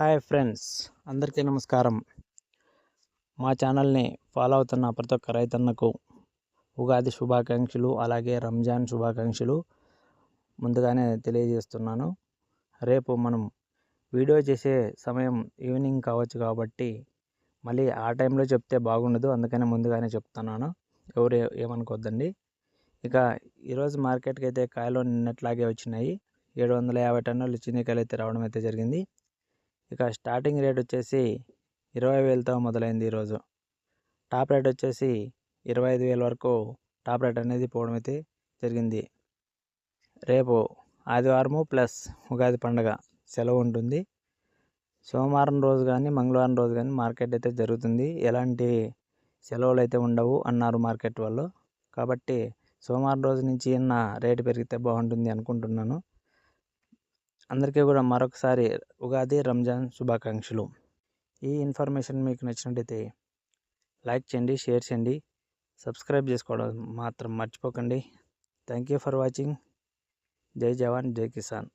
Hi friends అందరికీ నమస్కారం. మా ఛానల్ని ఫాలో అవుతున్న ప్రతి ఒక్క రైతన్నకు ఉగాది శుభాకాంక్షలు అలాగే రంజాన్ శుభాకాంక్షలు ముందుగానే తెలియజేస్తున్నాను. రేపు మనం వీడియో చేసే సమయం ఈవినింగ్ కావచ్చు కాబట్టి మళ్ళీ ఆ టైంలో చెప్తే బాగుండదు అందుకనే ముందుగానే చెప్తున్నాను. ఎవరు ఏమనుకోద్దండి. ఏమనుకోవద్దండి ఇక ఈరోజు మార్కెట్కి అయితే కాయలు నిన్నట్లాగే వచ్చినాయి. ఏడు వందల యాభై టన్నులు చిన్నకాయలు అయితే రావడం అయితే జరిగింది. ఇక స్టార్టింగ్ రేట్ వచ్చేసి ఇరవై వేలతో మొదలైంది ఈరోజు టాప్ రేట్ వచ్చేసి ఇరవై ఐదు వేల వరకు టాప్ రేట్ అనేది పోవడం అయితే జరిగింది. రేపు ఆదివారము ప్లస్ ఉగాది పండగ సెలవు ఉంటుంది. సోమవారం రోజు కానీ మంగళవారం రోజు కానీ మార్కెట్ అయితే జరుగుతుంది. ఎలాంటి సెలవులు అయితే ఉండవు అన్నారు మార్కెట్ వాళ్ళు. కాబట్టి సోమవారం రోజు నుంచి అన్న రేటు పెరిగితే బాగుంటుంది అనుకుంటున్నాను. అందరికీ కూడా మరొకసారి ఉగాది రంజాన్ శుభాకాంక్షలు. ఈ ఇన్ఫర్మేషన్ మీకు నచ్చినట్టయితే లైక్ చేయండి షేర్ చేయండి సబ్స్క్రైబ్ చేసుకోవడం మాత్రం మర్చిపోకండి. Thank you for watching. జై జవాన్ జై కిసాన్.